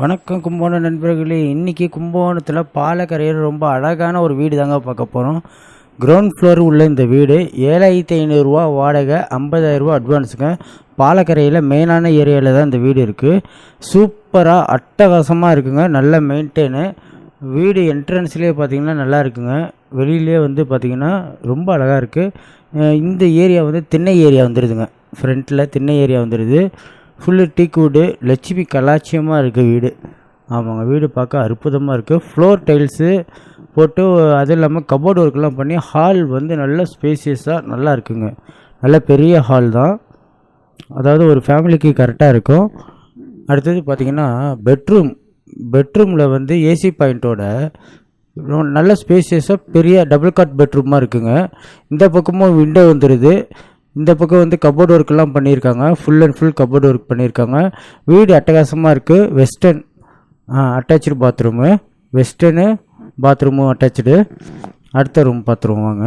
வணக்கம் கும்பகோணம் நண்பர்களே. இன்றைக்கி கும்பகோணத்தில் பாலக்கரையில் ரொம்ப அழகான ஒரு வீடு தாங்க பார்க்க போகிறோம் கிரவுண்ட் ஃப்ளோர் உள்ள இந்த வீடு. ஏழாயிரத்தி ஐநூறுரூவா வாடகை ஐம்பதாயிரரூவா அட்வான்ஸுங்க பாலக்கரையில் மெயினான ஏரியாவில் தான் இந்த வீடு இருக்குது சூப்பராக அட்டகாசமாக இருக்குங்க. நல்ல மெயின்டைனு வீடு என்ட்ரன்ஸ்லேயே பார்த்தீங்கன்னா நல்லா இருக்குங்க. வெளியிலே வந்து பார்த்திங்கன்னா ரொம்ப அழகாக இருக்குது இந்த ஏரியா வந்து திண்ணை ஏரியா வந்துடுதுங்க ஃப்ரண்ட்டில் திண்ணை ஏரியா வந்துடுது ஃபுல்லு டீக்வுட்டு லட்சுமி கலாச்சியமாக இருக்குது வீடு. ஆமாங்க வீடு பார்க்க அற்புதமாக இருக்குது ஃப்ளோர் டைல்ஸு போட்டு அதுவும் இல்லாமல் கபோர்டு ஒர்க்லாம் பண்ணி ஹால் வந்து நல்ல ஸ்பேசியஸாக நல்லா இருக்குங்க. நல்ல பெரிய ஹால் தான். அதாவது ஒரு ஃபேமிலிக்கு கரெக்டாக இருக்கும். அடுத்தது பார்த்திங்கன்னா பெட்ரூம் பெட்ரூமில் வந்து ஏசி பாயிண்ட்டோட நல்ல ஸ்பேசியஸாக பெரிய டபுள் காட் பெட்ரூமாக இருக்குங்க. இந்த பக்கமும் விண்டோ வந்துடுது இந்த பக்கம் வந்து கபோர்டு ஒர்க்கெல்லாம் பண்ணியிருக்காங்க. Full and full cupboard work பண்ணியிருக்காங்க. வீடு அட்டகாசமாக இருக்குது வெஸ்டர்ன் அட்டாச்சு பாத்ரூமு வெஸ்டர்னு பாத்ரூமும் அட்டாச்சு அடுத்த ரூம் பாத்ரூம் வாங்க.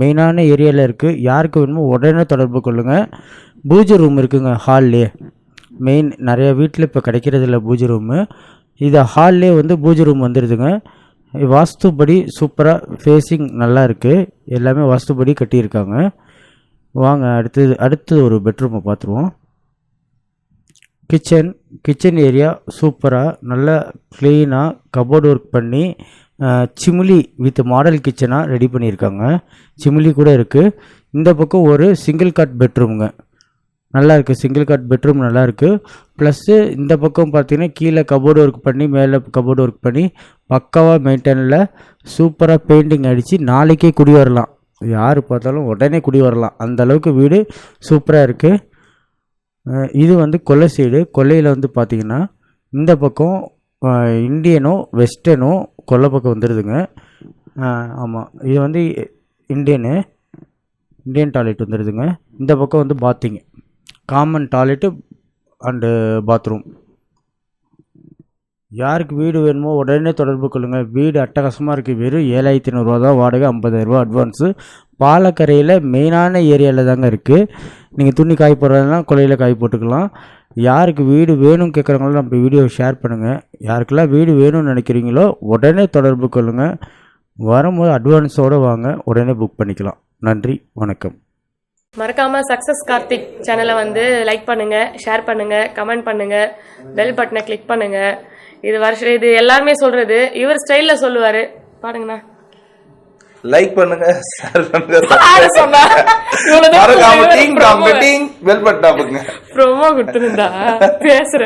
மெயினான ஏரியாவில் இருக்குது யாருக்கு வேணுமோ உடனே தொடர்பு கொள்ளுங்கள் பூஜை ரூம் இருக்குங்க ஹால்லே மெயின் நிறைய வீட்டில் இப்போ கிடைக்கிறதில்ல பூஜை ரூமு இது ஹால்லே வந்து பூஜை ரூம் வந்துடுதுங்க வாஸ்துபடி சூப்பராக ஃபேஸிங் நல்லா இருக்குது எல்லாமே வாஸ்துபடி கட்டியிருக்காங்க. வாங்க அடுத்தது அடுத்தது ஒரு பெட்ரூமை பார்த்துருவோம் கிச்சன் கிச்சன் ஏரியா சூப்பராக நல்லா க்ளீனாக கபோர்டு ஒர்க் பண்ணி சிமிலி வித் மாடல் கிச்சனாக ரெடி பண்ணியிருக்காங்க. சிமிலி கூட இருக்குது இந்த பக்கம் ஒரு சிங்கிள் காட் பெட்ரூமுங்க நல்லா இருக்குது சிங்கிள் காட் பெட்ரூம் நல்லா இருக்குது ப்ளஸ்ஸு இந்த பக்கம் பார்த்தீங்கன்னா கீழே கபோர்டு ஒர்க் பண்ணி மேலே கபோர்டு ஒர்க் பண்ணி பக்காவாக மெயின்டைனில் சூப்பராக பெயிண்டிங் அடித்து நாளைக்கே குடி வரலாம். யார் பார்த்தாலும் உடனே குடி வரலாம். அந்த அளவுக்கு வீடு சூப்பராக இருக்குது இது வந்து கொல்லை சைடு. கொல்லையில் வந்து பார்த்திங்கன்னா இந்த பக்கம் இந்தியனும் வெஸ்டர்னும் கொல்லை பக்கம் வந்துடுதுங்க ஆமாம் இது வந்து இந்தியனு. இந்தியன் டாய்லெட் வந்துடுதுங்க இந்த பக்கம் வந்து பாத்திங்க. Common toilet and bathroom. யாருக்கு வீடு வேணுமோ உடனே தொடர்பு கொள்ளுங்கள் வீடு அட்டகாசமாக இருக்குது வெறும் ஏழாயிரத்தி ஐநூறுரூவா தான் வாடகை ஐம்பதாயிரரூபா அட்வான்ஸு பாலக்கரையில் மெயினான ஏரியாவில் தாங்க இருக்குது நீங்கள் துணி காய் போடுறதுனா கொலையில் காய் போட்டுக்கலாம். யாருக்கு வீடு வேணும் கேட்குறவங்களும் நம்ம வீடியோ ஷேர் பண்ணுங்கள் யாருக்கெல்லாம் வீடு வேணும்னு நினைக்கிறீங்களோ உடனே தொடர்பு கொள்ளுங்கள் வரும்போது அட்வான்ஸோடு வாங்க. உடனே புக் பண்ணிக்கலாம். நன்றி வணக்கம். மறக்காம சக்சஸ் கார்த்திக் சேனலை வந்து லைக் பண்ணுங்க ஷேர் பண்ணுங்க கமெண்ட் பண்ணுங்க பெல் பட்டனை கிளிக் பண்ணுங்க. இது வருஷம் இது எல்லாருமே சொல்றது. இவர் ஸ்டைல்ல சொல்லுவாரு. பாடுங்கண்ணா. லைக் பண்ணுங்க ஷேர் பண்ணுங்க மறக்காம டாம் டிங் பெல் பட்டன் அமுக்குங்க ப்ரோமோ கொடுத்துருந்தா. பேசுறேன்.